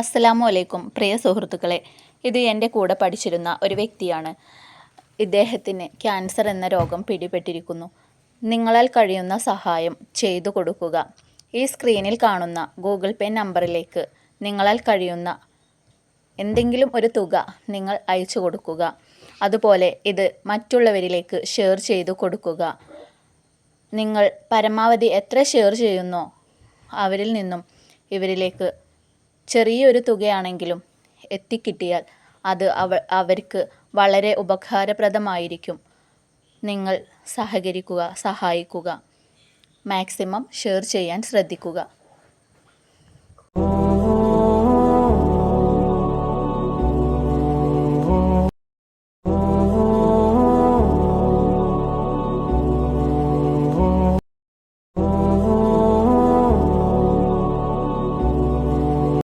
അസ്സലാമു അലൈക്കും പ്രിയ സുഹൃത്തുക്കളെ. ഇത് എന്റെ കൂടെ പഠിച്ചിരുന്ന ഒരു വ്യക്തിയാണ്. ഇദ്ദേഹത്തിന് ക്യാൻസർ എന്ന രോഗം പിടിപെട്ടിരിക്കുന്നു. നിങ്ങളാൽ കഴിയുന്ന സഹായം ചെയ്തു കൊടുക്കുക. ഈ സ്ക്രീനിൽ കാണുന്ന ഗൂഗിൾ പേ നമ്പറിലേക്ക് നിങ്ങളാൽ കഴിയുന്ന എന്തെങ്കിലും ഒരു തുക നിങ്ങൾ അയച്ചു കൊടുക്കുക. അതുപോലെ ഇത് മറ്റുള്ളവരിലേക്ക് ഷെയർ ചെയ്തു കൊടുക്കുക. നിങ്ങൾ പരമാവധി എത്ര ഷെയർ ചെയ്യുന്നോ അവരിൽ നിന്നും ഇവരിലേക്ക് ചെറിയൊരു തുകയാണെങ്കിലും എത്തിക്കിട്ടിയാൽ അത് അവ അവർക്ക് വളരെ ഉപകാരപ്രദമായിരിക്കും. നിങ്ങൾ സഹകരിക്കുക സഹായിക്കുക. മാക്സിമം ഷെയർ ചെയ്യാൻ ശ്രദ്ധിക്കുക.